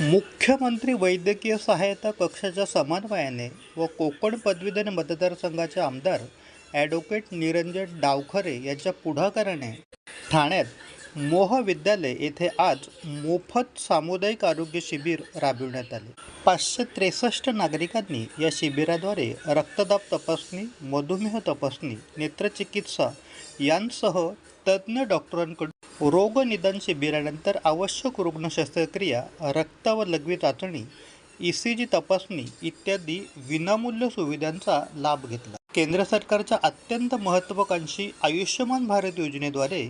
मुख्यमंत्री वैद्यकीय सहायता कक्षाच्या समन्वयाने व कोकण पदवीधर मतदारसंघाचे आमदार ॲडव्होकेट निरंजन डावखरे यांच्या पुढाकाराने ठाण्यात मोह विद्यालय येथे आज मोफत सामुदायिक आरोग्य शिबिर राबविण्यात आले. पाचशे त्रेसष्ट नागरिकांनी या शिबिराद्वारे रक्तदाब तपासणी मधुमेह तपासणी नेत्रचिकित्सा यांसह तज्ज्ञ डॉक्टरांकडून रोगनिदान शिबिरानंतर आवश्यक रुग्ण शस्त्रक्रिया रक्त व लघवी चाचणी ई सी जी तपासणी इत्यादी विनामूल्य सुविधांचा लाभ घेतला. केंद्र सरकारच्या अत्यंत महत्त्वाकांक्षी आयुष्यमान भारत योजनेद्वारे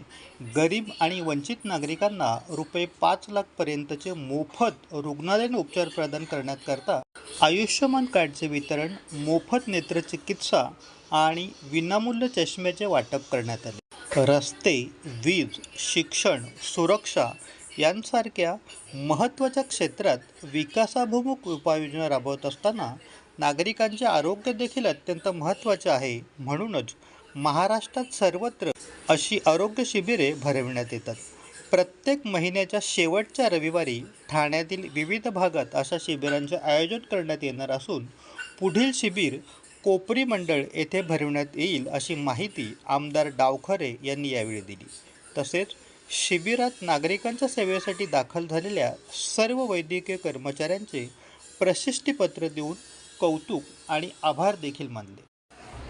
गरीब आणि वंचित नागरिकांना रुपये पाच लाखपर्यंतचे मोफत रुग्णालयीन उपचार प्रदान करण्याकरता आयुष्यमान कार्डचे वितरण मोफत नेत्रचिकित्सा आणि विनामूल्य चष्म्याचे वाटप करण्यात आले. रस्ते वीज शिक्षण सुरक्षा यांसारख्या महत्त्वाच्या क्षेत्रात विकासाभिमुख उपाययोजना राबवत असताना नागरिकांचे आरोग्य देखील अत्यंत महत्त्वाचे आहे. म्हणूनच महाराष्ट्रात सर्वत्र अशी आरोग्य शिबिरे भरविण्यात येतात. प्रत्येक महिन्याच्या शेवटच्या रविवारी ठाण्यातील विविध भागात अशा शिबिरांचे आयोजन करण्यात येणार असून पुढील शिबिर कोपरी मंडळ येथे भरविण्यात येईल अशी माहिती आमदार डावखरे यांनी यावेळी दिली. तसेच शिबिरात नागरिकांच्या सेवेसाठी दाखल झालेल्या सर्व वैद्यकीय कर्मचाऱ्यांचे प्रशस्तीपत्र देऊन कौतुक आणि आभार देखील मानले.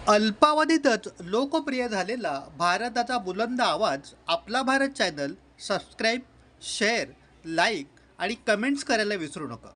अल्पावधीतच लोकप्रिय झालेला भारताचा बुलंद आवाज आपला Bharat channel subscribe share like आणि कमेंट्स करायला विसरू नका.